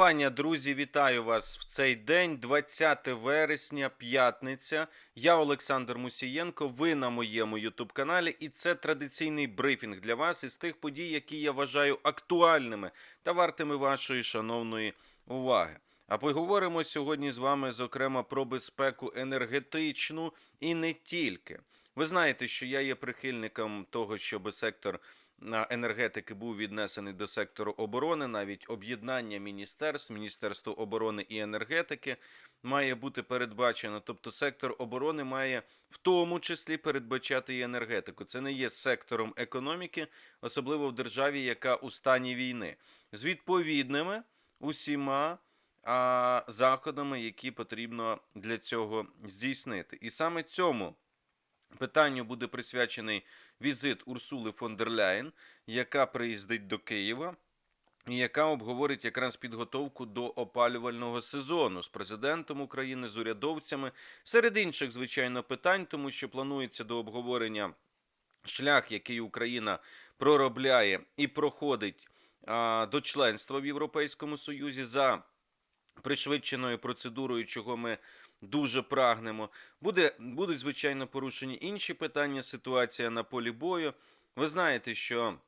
Паня, друзі, вітаю вас в цей день, 20 вересня, п'ятниця. Я Олександр Мусієнко. Ви на моєму Ютуб каналі, і це традиційний брифінг для вас із тих подій, які я вважаю актуальними та вартими вашої шановної уваги. А поговоримо сьогодні з вами, зокрема, про безпеку енергетичну і не тільки. Ви знаєте, що я є прихильником того, щоб сектор енергетики був віднесений до сектору оборони, навіть об'єднання міністерств, Міністерство оборони і енергетики має бути передбачено. Тобто, сектор оборони має в тому числі передбачати і енергетику. Це не є сектором економіки, особливо в державі, яка у стані війни, з відповідними усіма. А заходами, які потрібно для цього здійснити, і саме цьому питанню буде присвячений візит Урсули фон дер Ляєн, яка приїздить до Києва. І яка обговорить якраз підготовку до опалювального сезону з президентом України, з урядовцями, серед інших, звичайно, питань, тому що планується до обговорення шлях, який Україна проробляє і проходить а, до членства в Європейському Союзі за пришвидшеною процедурою, чого ми дуже прагнемо. Буде, будуть, звичайно, порушені інші питання, ситуація на полі бою. Ви знаєте, що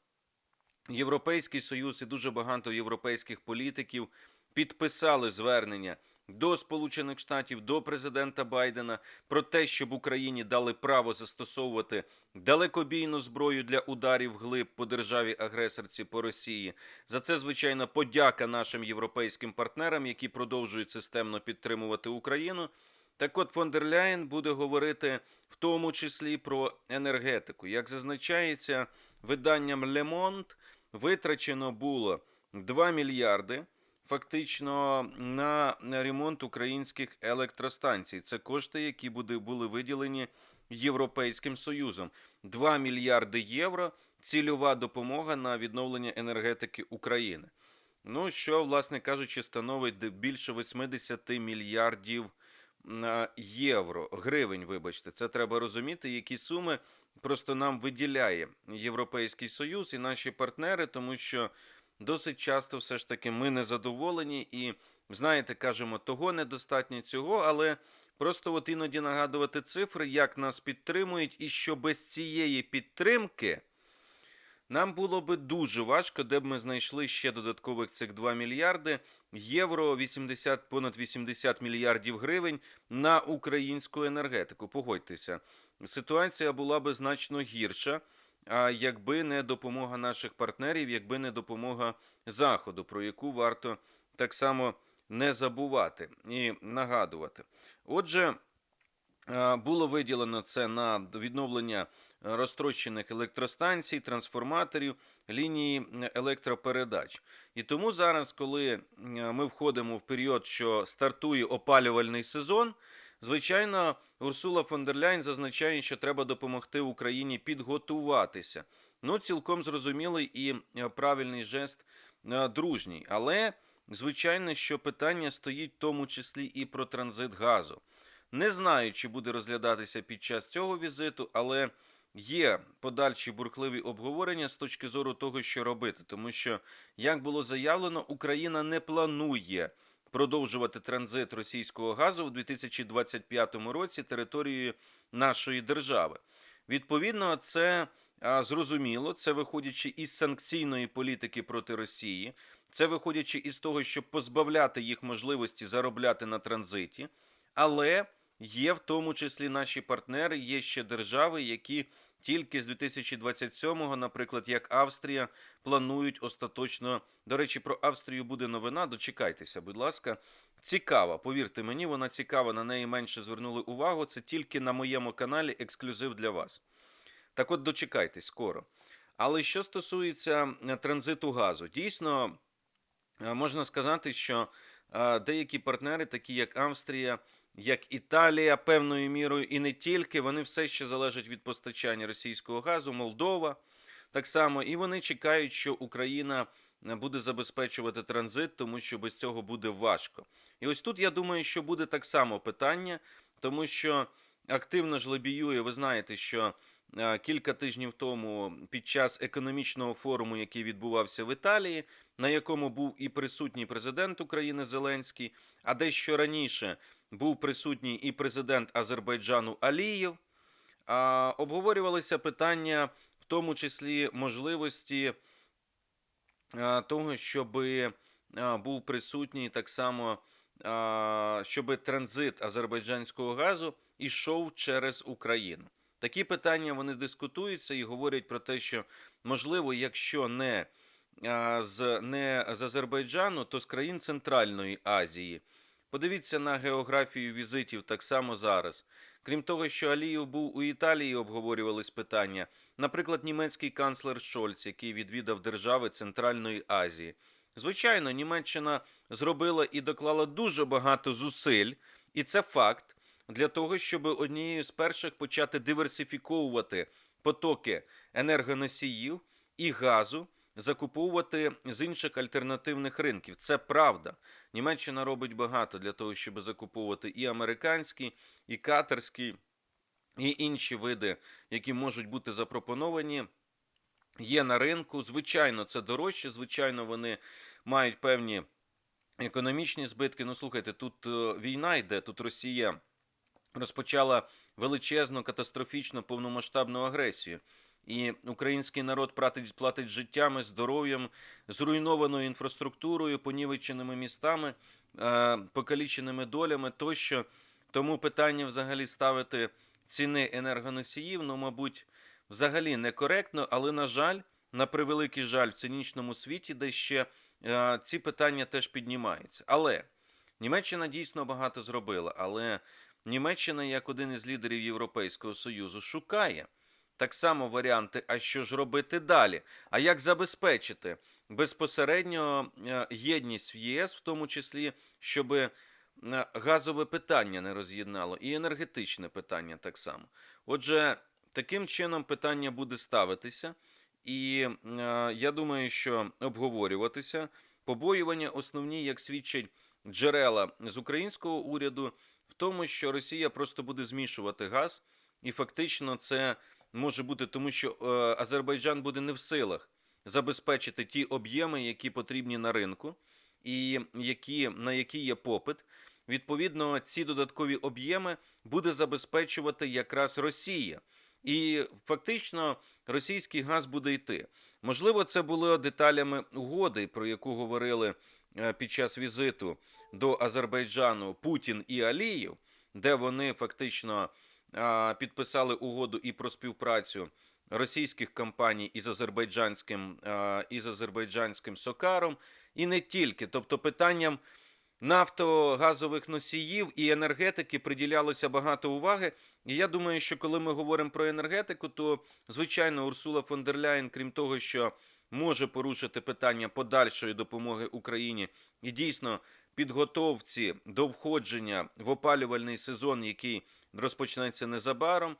Європейський Союз і дуже багато європейських політиків підписали звернення до Сполучених Штатів, до президента Байдена про те, щоб Україні дали право застосовувати далекобійну зброю для ударів глиб по державі агресорці по Росії. За це, звичайно, подяка нашим європейським партнерам, які продовжують системно підтримувати Україну. Так от фон дер Ляєн буде говорити в тому числі про енергетику. Як зазначається виданням Le витрачено було 2 мільярди фактично на ремонт українських електростанцій. Це кошти, які були виділені Європейським Союзом. 2 мільярди євро цільова допомога на відновлення енергетики України. Ну, що, власне кажучи, становить більше 80 мільярдів євро, гривень, вибачте. Це треба розуміти, які суми просто нам виділяє Європейський Союз і наші партнери, тому що досить часто все ж таки ми не задоволені і, знаєте, кажемо, того недостатньо цього, але просто от іноді нагадувати цифри, як нас підтримують, і що без цієї підтримки. Нам було би дуже важко, де б ми знайшли ще додаткових цих 2 мільярди євро, 80, понад 80 мільярдів гривень на українську енергетику. Погодьтеся, ситуація була би значно гірша, якби не допомога наших партнерів, якби не допомога Заходу, про яку варто так само не забувати і нагадувати. Отже, було виділено це на відновлення розтрощених електростанцій, трансформаторів, лінії електропередач. І тому зараз, коли ми входимо в період, що стартує опалювальний сезон, звичайно, Урсула фон дер Ляйн зазначає, що треба допомогти Україні підготуватися. Ну, цілком зрозумілий і е, правильний жест е, дружній. Але, звичайно, що питання стоїть в тому числі і про транзит газу. Не знаю, чи буде розглядатися під час цього візиту, але є подальші бурхливі обговорення з точки зору того, що робити. Тому що, як було заявлено, Україна не планує продовжувати транзит російського газу у 2025 році територією нашої держави. Відповідно, це зрозуміло, це виходячи із санкційної політики проти Росії, це виходячи із того, щоб позбавляти їх можливості заробляти на транзиті. Але є в тому числі наші партнери, є ще держави, які тільки з 2027-го, наприклад, як Австрія, планують остаточно. До речі, про Австрію буде новина. Дочекайтеся, будь ласка. Цікава, повірте мені, вона цікава. На неї менше звернули увагу. Це тільки на моєму каналі ексклюзив для вас. Так от дочекайтесь скоро. Але що стосується е, транзиту газу, дійсно е, можна сказати, що е, деякі партнери, такі як Австрія, як Італія, певною мірою, і не тільки, вони все ще залежать від постачання російського газу, Молдова так само, і вони чекають, що Україна е, буде забезпечувати транзит, тому що без цього буде важко. І ось тут я думаю, що буде так само питання, тому що активно ж лобіює, ви знаєте, що е, кілька тижнів тому під час економічного форуму, який відбувався в Італії, на якому був і присутній президент України Зеленський, а дещо раніше був присутній і президент Азербайджану Алієв. А, Обговорювалися питання, в тому числі можливості того, щоб був присутній так само, щоб транзит азербайджанського газу ішов через Україну. Такі питання вони дискутуються і говорять про те, що можливо, якщо не з не з Азербайджану, то з країн Центральної Азії. Подивіться на географію візитів так само зараз. Крім того, що Алієв був у Італії, обговорювались питання. Наприклад, німецький канцлер Шольц, який відвідав держави Центральної Азії. Звичайно, Німеччина зробила і доклала дуже багато зусиль, і це факт для того, щоб однією з перших почати диверсифіковувати потоки енергоносіїв і газу, закуповувати з інших альтернативних ринків. Це правда. Німеччина робить багато для того, щоб закуповувати і американські, і катерські, і інші види, які можуть бути запропоновані. Є на ринку, звичайно, це дорожче. Звичайно, вони мають певні економічні збитки. Ну, слухайте, тут е, війна йде, тут Росія розпочала величезну катастрофічну повномасштабну агресію. І український народ платить, платить життями, здоров'ям, зруйнованою інфраструктурою, понівеченими містами, е, покаліченими долями тощо. Тому питання взагалі ставити ціни енергоносіїв, ну, мабуть, взагалі некоректно, але, на жаль, на превеликий жаль, в цинічному світі, де ще е, ці питання теж піднімаються. Але Німеччина дійсно багато зробила. Але Німеччина, як один із лідерів Європейського Союзу, шукає так само варіанти, а що ж робити далі? А як забезпечити безпосередньо е, єдність в ЄС, в тому числі, щоб е, газове питання не роз'єднало, і енергетичне питання так само. Отже, таким чином питання буде ставитися, і е, я думаю, що обговорюватися. Побоювання основні, як свідчать джерела з українського уряду, в тому, що Росія просто буде змішувати газ, і фактично це може бути тому, що е, Азербайджан буде не в силах забезпечити ті об'єми, які потрібні на ринку, і які, на які є попит. Відповідно, ці додаткові об'єми буде забезпечувати якраз Росія. І фактично російський газ буде йти. Можливо, це було деталями угоди, про яку говорили е, під час візиту до Азербайджану Путін і Аліїв, де вони фактично підписали угоду і про співпрацю російських компаній із азербайджанським із азербайджанським сокаром, і не тільки. Тобто, питанням нафтогазових носіїв і енергетики приділялося багато уваги. І я думаю, що коли ми говоримо про енергетику, то звичайно Урсула фон дер Ляєн, крім того, що може порушити питання подальшої допомоги Україні і дійсно підготовці до входження в опалювальний сезон, який розпочнеться незабаром,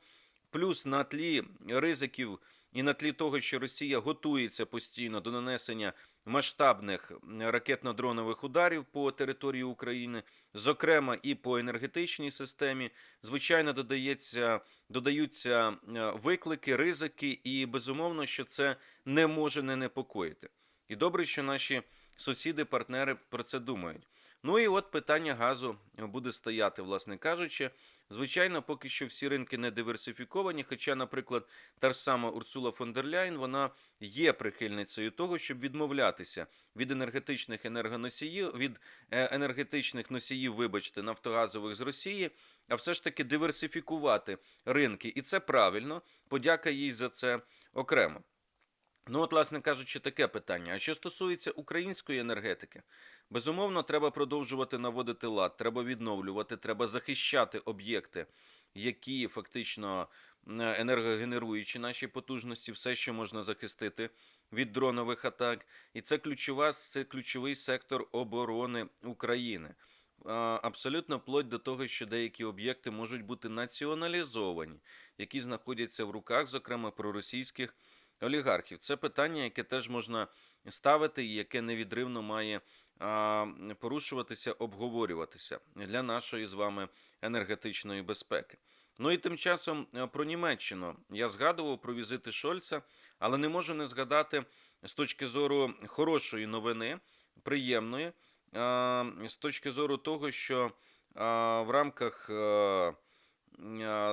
плюс на тлі ризиків і на тлі того, що Росія готується постійно до нанесення масштабних ракетно-дронових ударів по території України, зокрема і по енергетичній системі, звичайно, додається, додаються е, виклики, ризики, і безумовно, що це не може не непокоїти. І добре, що наші сусіди, партнери про це думають. Ну і от питання газу буде стояти, власне кажучи. Звичайно, поки що всі ринки не диверсифіковані. Хоча, наприклад, та ж сама Урсула фон дер Ляйн, вона є прихильницею того, щоб відмовлятися від енергетичних енергоносіїв, від е, енергетичних носіїв, вибачте, нафтогазових з Росії, а все ж таки диверсифікувати ринки. І це правильно. Подяка їй за це окремо. Ну, от, власне кажучи, таке питання. А що стосується української енергетики, безумовно, треба продовжувати наводити лад, треба відновлювати, треба захищати об'єкти, які фактично енергогенеруючі наші потужності, все, що можна захистити від дронових атак. І це ключова, це ключовий сектор оборони України. Абсолютно вплоть до того, що деякі об'єкти можуть бути націоналізовані, які знаходяться в руках, зокрема проросійських олігархів. Це питання, яке теж можна ставити, і яке невідривно має порушуватися, обговорюватися для нашої з вами енергетичної безпеки. Ну і тим часом е, про Німеччину я згадував про візити Шольца, але не можу не згадати з точки зору хорошої новини, приємної, з точки зору того, що в рамках е,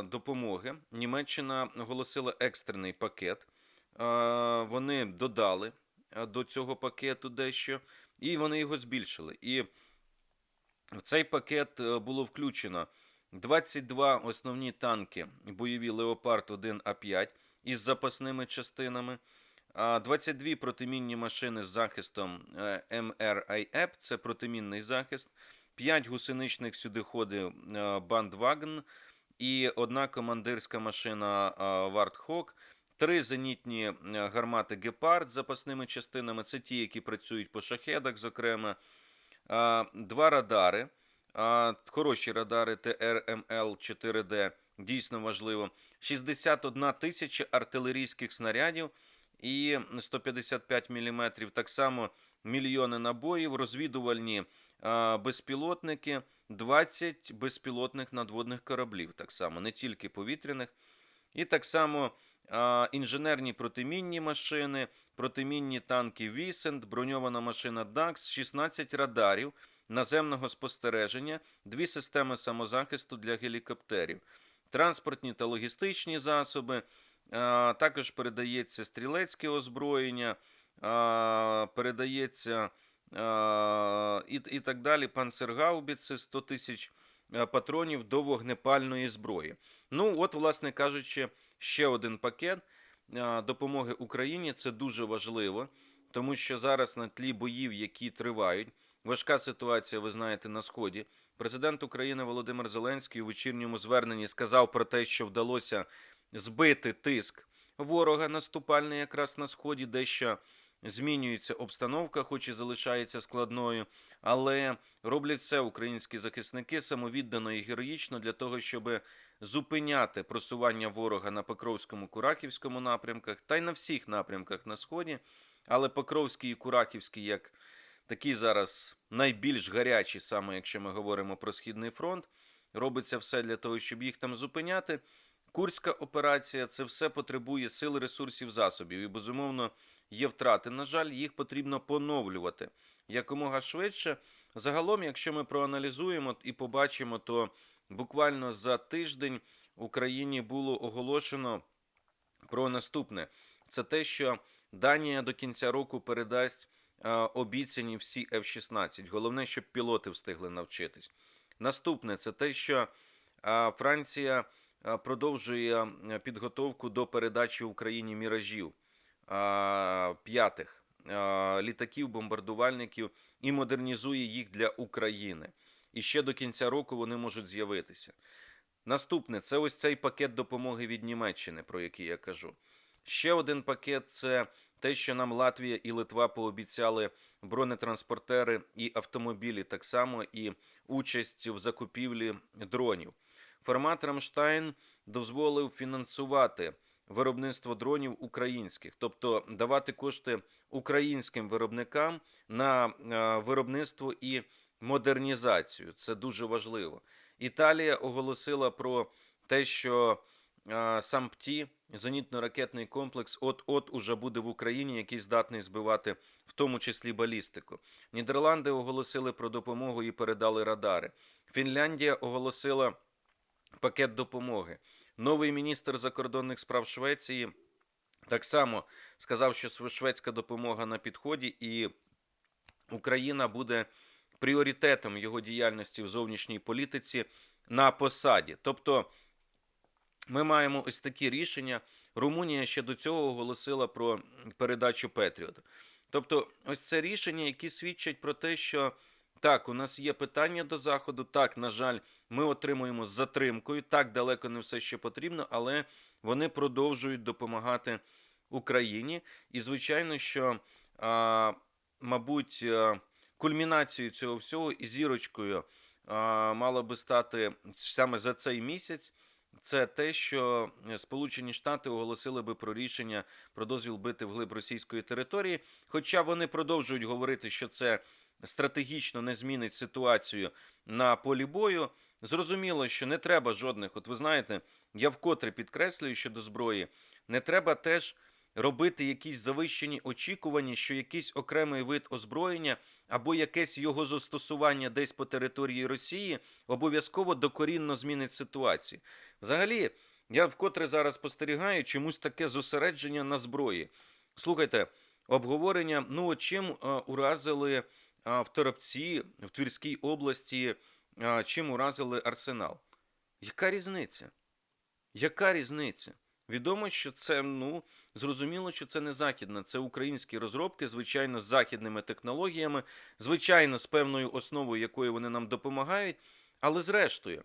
допомоги Німеччина оголосила екстрений пакет. Вони додали до цього пакету дещо, і вони його збільшили. І в цей пакет е, було включено 22 основні танки бойові Леопард 1 А5 із запасними частинами, а 22 протимінні машини з захистом е, це протимінний захист, 5 гусеничних сюдиходів е, Бандваген і одна командирська машина Вартхок, три зенітні е, гармати Гепард з запасними частинами, це ті, які працюють по шахедах, зокрема, два радари. Хороші радари ТРМЛ 4D, дійсно важливо. 61 тисяча артилерійських снарядів і 155 мм. Так само мільйони набоїв, розвідувальні безпілотники, 20 безпілотних надводних кораблів. Так само, не тільки повітряних. І так само інженерні протимінні машини, протимінні танки Вісент, броньована машина ДАКС, 16 радарів наземного спостереження, дві системи самозахисту для гелікоптерів, транспортні та логістичні засоби. Також передається стрілецьке озброєння, передається і, і так далі. Панцергаубіци 100 тисяч патронів до вогнепальної зброї. Ну, от, власне кажучи, ще один пакет допомоги Україні. Це дуже важливо, тому що зараз на тлі боїв, які тривають, важка ситуація, ви знаєте, на сході. Президент України Володимир Зеленський у вечірньому зверненні сказав про те, що вдалося збити тиск ворога наступальний якраз на сході, дещо змінюється обстановка, хоч і залишається складною, але роблять все українські захисники самовіддано і героїчно для того, щоб зупиняти просування ворога на Покровському Курахівському напрямках та й на всіх напрямках на сході. Але Покровський і Курахівський як такі зараз найбільш гарячі, саме якщо ми говоримо про східний фронт, робиться все для того, щоб їх там зупиняти. Курська операція це все потребує сил, ресурсів, засобів. І безумовно є втрати. На жаль, їх потрібно поновлювати якомога швидше. Загалом, якщо ми проаналізуємо і побачимо, то буквально за тиждень Україні було оголошено про наступне: це те, що Данія до кінця року передасть е, обіцяні всі F-16. Головне, щоб пілоти встигли навчитись. Наступне це те, що е, Франція е, продовжує підготовку до передачі Україні міражів п'ятих літаків, бомбардувальників і модернізує їх для України. І ще до кінця року вони можуть з'явитися. Наступне це ось цей пакет допомоги від Німеччини, про який я кажу. Ще один пакет це те, що нам Латвія і Литва пообіцяли бронетранспортери і автомобілі, так само і участь в закупівлі дронів. Формат Рамштайн дозволив фінансувати виробництво дронів українських, тобто давати кошти українським виробникам на е, виробництво і модернізацію. Це дуже важливо. Італія оголосила про те, що е, САМПТІ, зенітно-ракетний комплекс, от-от уже буде в Україні, який здатний збивати, в тому числі балістику. Нідерланди оголосили про допомогу і передали радари. Фінляндія оголосила пакет допомоги. Новий міністр закордонних справ Швеції так само сказав, що шведська допомога на підході, і Україна буде пріоритетом його діяльності в зовнішній політиці на посаді. Тобто ми маємо ось такі рішення. Румунія ще до цього оголосила про передачу Петріот. Тобто, ось це рішення, які свідчать про те, що так, у нас є питання до Заходу, так, на жаль, ми отримуємо з затримкою, так далеко не все, що потрібно, але вони продовжують допомагати Україні. І, звичайно, що, а, мабуть, а, кульмінацією цього всього і зірочкою мало би стати саме за цей місяць. Це те, що Сполучені Штати оголосили би про рішення про дозвіл бити вглиб російської території. Хоча вони продовжують говорити, що це стратегічно не змінить ситуацію на полі бою. Зрозуміло, що не треба жодних. От ви знаєте, я вкотре підкреслюю щодо зброї, не треба теж робити якісь завищені очікування, що якийсь окремий вид озброєння або якесь його застосування десь по території Росії обов'язково докорінно змінить ситуацію. Взагалі, я вкотре зараз спостерігаю чомусь таке зосередження на зброї. Слухайте, обговорення, ну чим а, уразили а, в Торопці, в Твірській області, а, чим уразили арсенал. Яка різниця? Яка різниця? Відомо, що це, ну, зрозуміло, що це не західна, це українські розробки, звичайно, з західними технологіями, звичайно, з певною основою, якою вони нам допомагають, але зрештою,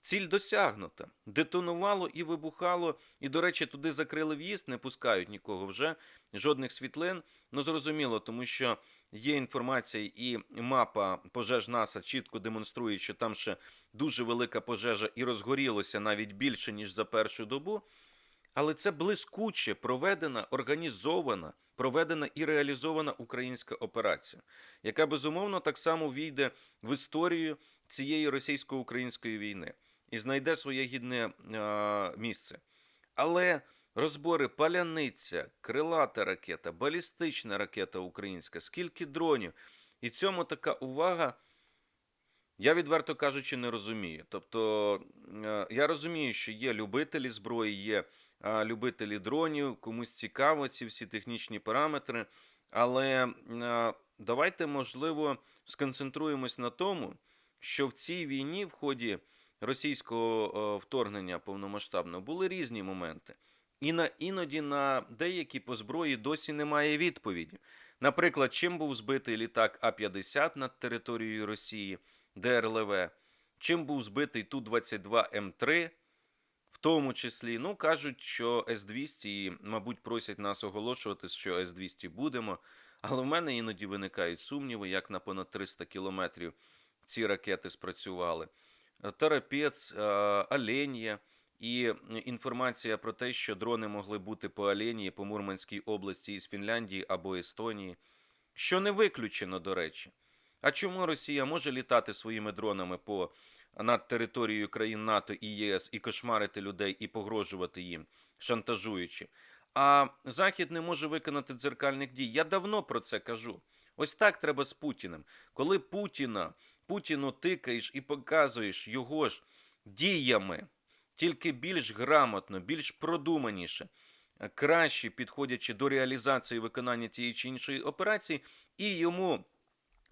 ціль досягнута. Детонувало і вибухало, і, до речі, туди закрили в'їзд, не пускають нікого вже, жодних світлин. Ну, зрозуміло, тому що є інформація і мапа пожеж НАСА чітко демонструє, що там ще дуже велика пожежа і розгорілося навіть більше, ніж за першу добу. Але це блискуче проведена, організована, проведена і реалізована українська операція, яка безумовно так само війде в історію цієї російсько-української війни і знайде своє гідне е, місце. Але розбори паляниця, крилата ракета, балістична ракета українська, скільки дронів, і цьому така увага. Я відверто кажучи, не розумію. Тобто я розумію, що є любителі зброї, є любителі дронів, комусь цікаво ці всі технічні параметри. Але давайте, можливо, сконцентруємось на тому, що в цій війні, в ході російського вторгнення повномасштабного, були різні моменти. І на іноді на деякі по зброї досі немає відповіді. Наприклад, чим був збитий літак А-50 над територією Росії, ДРЛВ, чим був збитий Ту-22М3, в тому числі, ну кажуть, що С-200, і, мабуть, просять нас оголошувати, що С-200 будемо. Але в мене іноді виникають сумніви, як на понад 300 кілометрів ці ракети спрацювали. Тарапець, Оленя і інформація про те, що дрони могли бути по Оленії, по Мурманській області із Фінляндії або Естонії, що не виключено, до речі. А чому Росія може літати своїми дронами по над територією країн НАТО і ЄС і кошмарити людей і погрожувати їм, шантажуючи? А Захід не може виконати дзеркальних дій. Я давно про це кажу. Ось так треба з Путіним. Коли Путіна, Путіну тикаєш і показуєш його ж діями, тільки більш грамотно, більш продуманіше, краще підходячи до реалізації виконання тієї чи іншої операції, і йому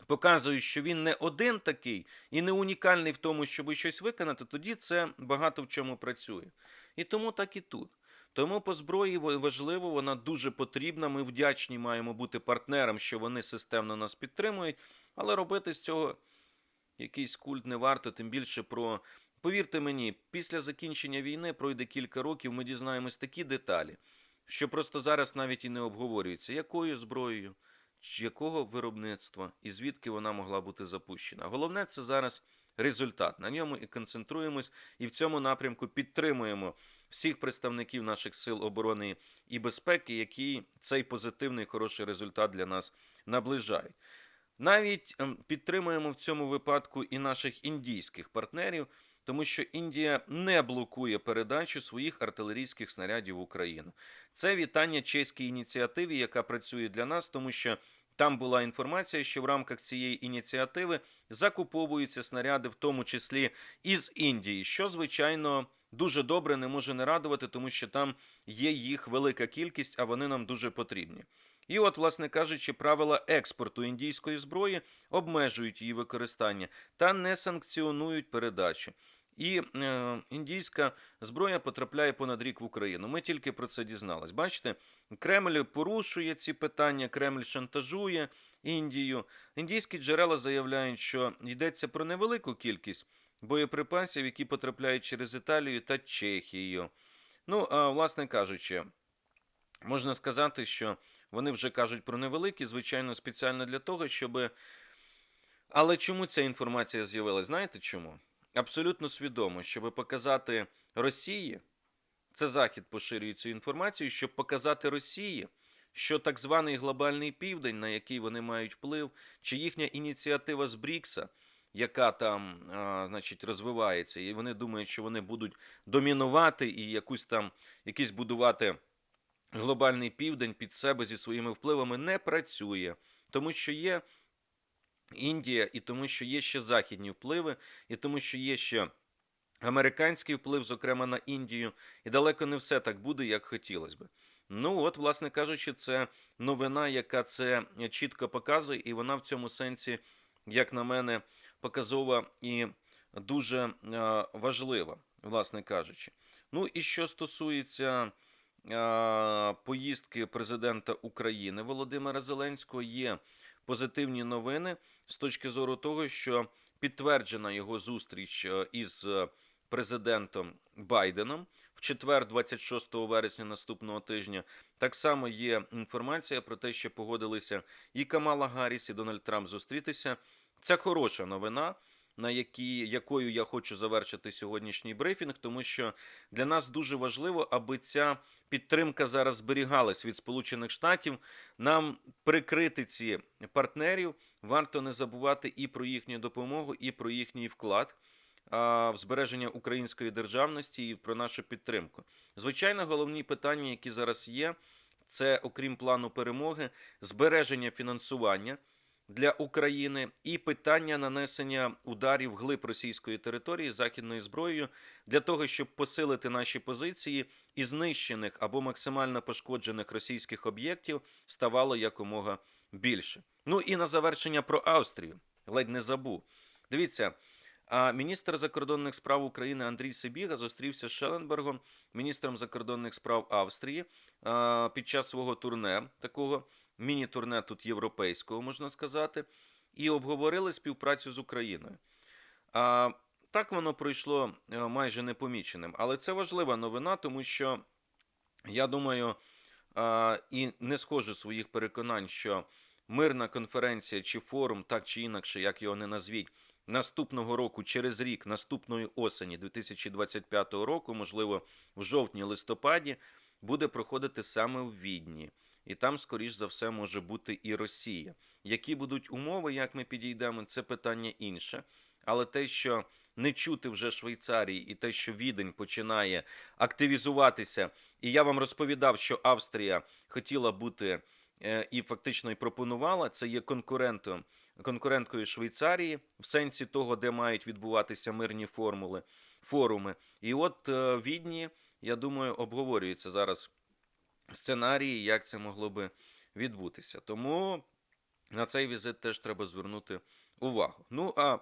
показують, що він не один такий і не унікальний в тому, щоб щось виконати, тоді це багато в чому працює. І тому так і тут. Тому по зброї важливо, вона дуже потрібна. Ми вдячні маємо бути партнерам, що вони системно нас підтримують, але робити з цього якийсь культ не варто, тим більше про. Повірте мені, після закінчення війни пройде кілька років, ми дізнаємось такі деталі, що просто зараз навіть і не обговорюється, якою зброєю, якого виробництва і звідки вона могла бути запущена. Головне це зараз результат. На ньому і концентруємось, і в цьому напрямку підтримуємо всіх представників наших сил оборони і безпеки, які цей позитивний хороший результат для нас наближають. Навіть ем, підтримуємо в цьому випадку і наших індійських партнерів, тому що Індія не блокує передачу своїх артилерійських снарядів в Україну. Це вітання чеській ініціативі, яка працює для нас, тому що там була інформація, що в рамках цієї ініціативи закуповуються снаряди, в тому числі із Індії, що звичайно. Дуже добре не може не радувати, тому що там є їх велика кількість, а вони нам дуже потрібні. І от, власне кажучи, правила експорту індійської зброї обмежують її використання та не санкціонують передачу. І е, індійська зброя потрапляє понад рік в Україну. Ми тільки про це дізнались. Бачите, Кремль порушує ці питання, Кремль шантажує Індію. Індійські джерела заявляють, що йдеться про невелику кількість боєприпасів, які потрапляють через Італію та Чехію. Ну, а, власне кажучи, можна сказати, що вони вже кажуть про невеликі, звичайно, спеціально для того, щоб. Але чому ця інформація з'явилася? Знаєте чому? Абсолютно свідомо, щоб показати Росії, це Захід поширює цю інформацію, щоб показати Росії, що так званий глобальний південь, на який вони мають вплив, чи їхня ініціатива з Брікса, яка там, а, значить, розвивається, і вони думають, що вони будуть домінувати і якусь там якийсь будувати глобальний південь під себе зі своїми впливами, не працює, тому що є Індія, і тому, що є ще західні впливи, і тому, що є ще американський вплив, зокрема на Індію, і далеко не все так буде, як хотілося би. Ну, от, власне кажучи, це новина, яка це чітко показує, і вона в цьому сенсі, як на мене, показова і дуже е, важлива, власне кажучи. Ну і що стосується е, поїздки президента України Володимира Зеленського, є позитивні новини з точки зору того, що підтверджена його зустріч е, із е, президентом Байденом в четвер, 26 вересня наступного тижня. Так само є інформація про те, що погодилися і Камала Гарріс, і Дональд Трамп зустрітися. Це хороша новина, на якій, якою я хочу завершити сьогоднішній брифінг, тому що для нас дуже важливо, аби ця підтримка зараз зберігалась від Сполучених Штатів. Нам прикрити ці партнерів варто не забувати і про їхню допомогу, і про їхній вклад в збереження української державності і про нашу підтримку. Звичайно, головні питання, які зараз є, це окрім плану перемоги, збереження фінансування для України і питання нанесення ударів глиб російської території західною зброєю для того, щоб посилити наші позиції і знищених або максимально пошкоджених російських об'єктів ставало якомога більше. Ну і на завершення про Австрію. Ледь не забув. Дивіться. А міністр закордонних справ України Андрій Сибіга зустрівся з Шелленбергом, міністром закордонних справ Австрії, під час свого турне, такого міні-турне тут європейського, можна сказати, і обговорили співпрацю з Україною. А, так воно пройшло е, майже непоміченим. Але це важлива новина, тому що я думаю а, і не схожу своїх переконань, що мирна конференція чи форум, так чи інакше, як його не назвіть, наступного року, через рік, наступної осені 2025 року, можливо, в жовтні-листопаді, буде проходити саме в Відні. І там, скоріш за все, може бути і Росія. Які будуть умови, як ми підійдемо, це питання інше. Але те, що не чути вже Швейцарії, і те, що Відень починає активізуватися, і я вам розповідав, що Австрія хотіла бути е, і фактично і пропонувала, це є конкурентом конкуренткою Швейцарії в сенсі того, де мають відбуватися мирні формули, форуми. І от е, Відні, я думаю, обговорюється зараз сценарії, як це могло би відбутися. Тому на цей візит теж треба звернути увагу. Ну а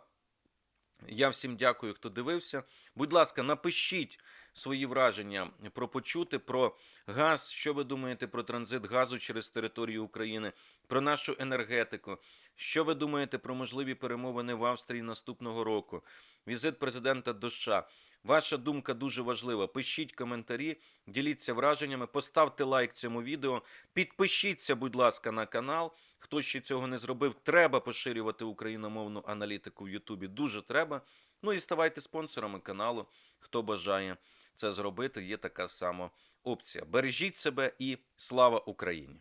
я всім дякую, хто дивився. Будь ласка, напишіть свої враження про почути, про газ. Що ви думаєте про транзит газу через територію України, про нашу енергетику? Що ви думаєте про можливі перемовини в Австрії наступного року? Візит президента до США. Ваша думка дуже важлива. Пишіть коментарі, діліться враженнями, поставте лайк цьому відео, підпишіться, будь ласка, на канал. Хто ще цього не зробив, треба поширювати україномовну аналітику в Ютубі. Дуже треба. Ну і ставайте спонсорами каналу. Хто бажає це зробити, є така сама опція. Бережіть себе і слава Україні!